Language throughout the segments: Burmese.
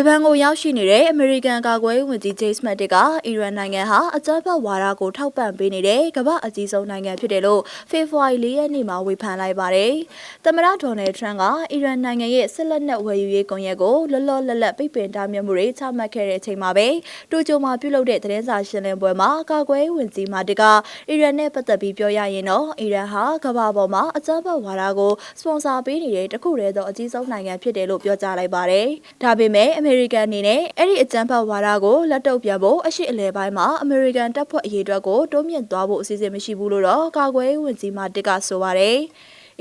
ဂျပန်ကိုရောက်ရှိနေတဲ့အမေရိကန်ကာကွယ်ရေးဝန်ကြီး James Mattis ကအီရန်နိုင်ငံဟာအကြမ်းဖက်ဝါဒကိုထောက်ပံ့ပေးနေတဲ့ကမ္ဘာအကြီးဆုံးနိုင်ငံဖြစ်တယ်လို့ဖေဖော်ဝါရီလရက်နေ့မှာဝေဖန်လိုက်ပါတယ်။သမ္မတဒေါ်နယ်ထရန့်ကအီရန်နိုင်ငံရဲ့စစ်လက်နက်ဝယ်ယူရေးကွန်ရက်ကိုလောလောလတ်လတ်ပိတ်ပင်တားမြစ်မှုတွေချမှတ်ခဲ့တဲ့အချိန်မှာပဲတိုကျိုမှာပြုလုပ်တဲ့သတင်းစာရှင်းလင်းပွဲမှာကာကွယ်ရေးဝန်ကြီး Mattis ကအီရန်နဲ့ပတ်သက်ပြီးပြောရရင်တော့အီရန်ဟာကမ္ဘာပေါ်မှာအကြမ်းဖက်ဝါဒကိုစပွန်ဆာပေးနေတဲ့တခုတည်းသောအကြီးဆုံးနိုင်ငံဖြစ်တယ်လို့ပြောကြားလိုက်ပါတယ်။ဒါပေမဲ့အမေရိကန်အနေနဲ့အဲ့ဒီအကြမ်းဖက်ဝါဒကိုလက်တုပ်ပြန်ဖို့အရှိအလဲပိုင်းမှာအမေရိကန်တပ်ဖွဲ့အရေးအတွက်ကိုတိုးမြင့်သွားဖို့အစီအစဉ်မရှိဘူးလို့တော့ကာကွယ်ရေးဝန်ကြီးမာတစ်ကဆိုပါတယ်။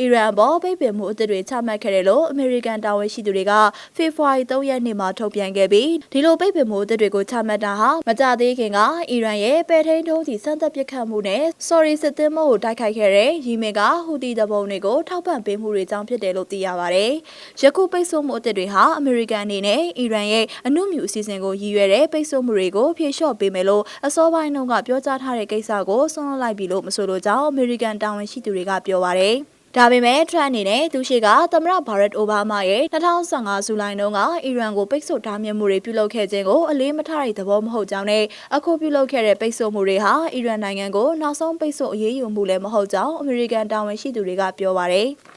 အီရန်ပေါ်ပိတ်ပင်မှုအသစ်တွေချမှတ်ခဲ့တယ်လို့အမေရိကန်တာဝန်ရှိသူတွေကဖေဖော်ဝါရီ3ရက်နေ့မှာထုတ်ပြန်ခဲ့ပြီးဒီလိုပိတ်ပင်မှုအသစ်တွေကိုချမှတ်တာဟာမကြသေးခင်ကအီရန်ရဲ့ပဲထိန်းထုံးသည့်စမ်းသပ်ပစ်ခတ်မှုနဲ့ sorry စစ်သင်းမို့ကိုတိုက်ခိုက်ခဲ့တဲ့ရီမင်ကဟူတီတပုံတွေကိုထောက်ပံ့ပေးမှုတွေကြောင့်ဖြစ်တယ်လို့သိရပါတယ်။ယခုပိတ်ဆို့မှုအသစ်တွေဟာအမေရိကန်အနေနဲ့အီရန်ရဲ့အမှုမြူအစီအစဉ်ကိုရည်ရွယ်တဲ့ပိတ်ဆို့မှုတွေကိုဖြေလျှော့ပေးမယ်လို့အစောပိုင်းတုန်းကပြောကြားထားတဲ့ကိစ္စကိုဆွံ့လွှတ်လိုက်ပြီလို့မဆိုလိုကြောင်းအမေရိကန်တာဝန်ရှိသူတွေကပြောပါတယ်။ ဒါပေမဲ့ထရန့်အနေနဲ့သူရှိကသမ္မတဘာရက်အိုဘားမားရဲ့2015ဇူလိုင်တုန်းကအီရန်ကိုပိတ်ဆို့ထားမြစ်မှုတွေပြုလုပ်ခဲ့ခြင်းကိုအလေးမထားတဲ့သဘောမဟုတ်ကြောင်းနဲ့အခုပြုလုပ်ခဲ့တဲ့ပိတ်ဆို့မှုတွေဟာအီရန်နိုင်ငံကိုနောက်ဆုံးပိတ်ဆို့အရေးယူမှုလည်းမဟုတ်ကြောင်းအမေရိကန်တာဝန်ရှိသူတွေကပြောပါတယ်။